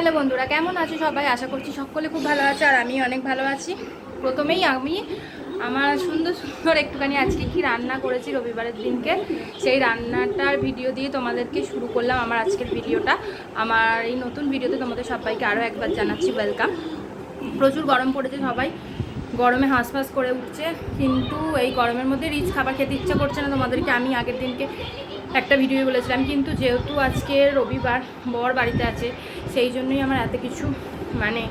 Hello বন্ধুরা, কেমন আছো সবাই? আশা করছি সকলে খুব ভালো আছে আর আমি অনেক ভালো আছি। প্রথমেই আমি আমার সুন্দর সুন্দর একটুখানি আজকে কি রান্না করেছি রবিবারের দিনকে, সেই রান্নাটার ভিডিও দিয়ে তোমাদেরকে শুরু করলাম আমার আজকের ভিডিওটা। আমার এই নতুন ভিডিওতে তোমাদের সবাইকে আরও একবার জানাচ্ছি ওয়েলকাম প্রচুর গরম পড়েছে সবাই, গরমে হাঁসফাঁস করে উঠছে, কিন্তু এই গরমের মধ্যে রিচ খাবার খেতে ইচ্ছা করছে না তোমাদেরকে। আমি আগের দিনকে একটা ভিডিও বলেছিলাম, কিন্তু যেহেতু আজকে রবিবার, বর বাড়িতে আছে, সেই জন্যই আমার এত কিছু মানে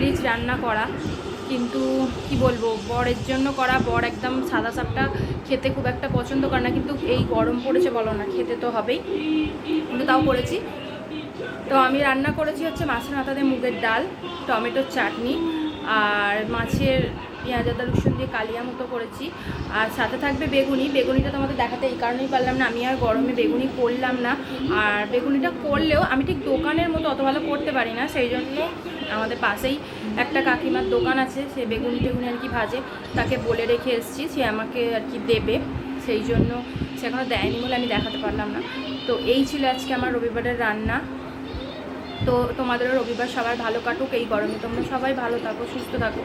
রিচ রান্না করা। কিন্তু কি বলব, বরের জন্য করা, বর একদম সাদা সাপটা খেতে খুব একটা পছন্দ করে না, কিন্তু এই গরম পড়েছে বলো না, খেতে তো হবেই। কিন্তু তাও করেছি। তো আমি রান্না করেছি হচ্ছে মাছের মাথা দিয়ে মুগের ডাল, টমেটোর চাটনি আর মাছের পেঁয়াজ আদা রসুন দিয়ে কালিয়া মতো করেছি। আর সাথে থাকবে বেগুনি। বেগুনিটা তোমাদের দেখাতে এই কারণেই পারলাম না। আমি আর গরমে বেগুনি করলাম না। আর বেগুনিটা করলেও আমি ঠিক দোকানের মতো অত ভালো করতে পারি না। সেই জন্য আমাদের পাশেই একটা কাকিমার দোকান আছে। সে বেগুনি টেগুনি আর কি ভাজে। তাকে বলে রেখে এসেছি। সে আমাকে আর কি দেবে। সেই জন্য সে এখনও দেয়নি বলে আমি দেখাতে পারলাম না। তো এই ছিল আজকে আমার রবিবারের রান্না। তো তোমাদেরও রবিবার সবার ভালো কাটুক, এই গরমে তোমরা সবাই ভালো থাকো, সুস্থ থাকো।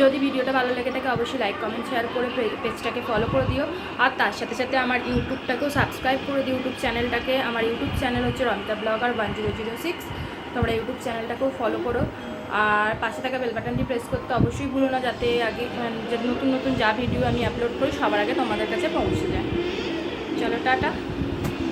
যদি ভিডিওটা ভালো লেগে থাকে, অবশ্যই লাইক কমেন্ট শেয়ার করে পেজটাকে ফলো করে দিও। আর তার সাথে সাথে আমার ইউটিউবটাকেও সাবস্ক্রাইব করে দিও ইউটিউব চ্যানেলটাকে আমার ইউটিউব চ্যানেল হচ্ছে Ramita blogger one zero zero six তোমরা ইউটিউব চ্যানেলটাকেও ফলো করো। আর পাশে থাকা বেল বাটনটি প্রেস করতে অবশ্যই ভুলো না, যাতে আগে যে নতুন নতুন যা ভিডিও আমি আপলোড করি, সবার আগে তোমাদের কাছে পৌঁছে যায়। চলো, টাটা।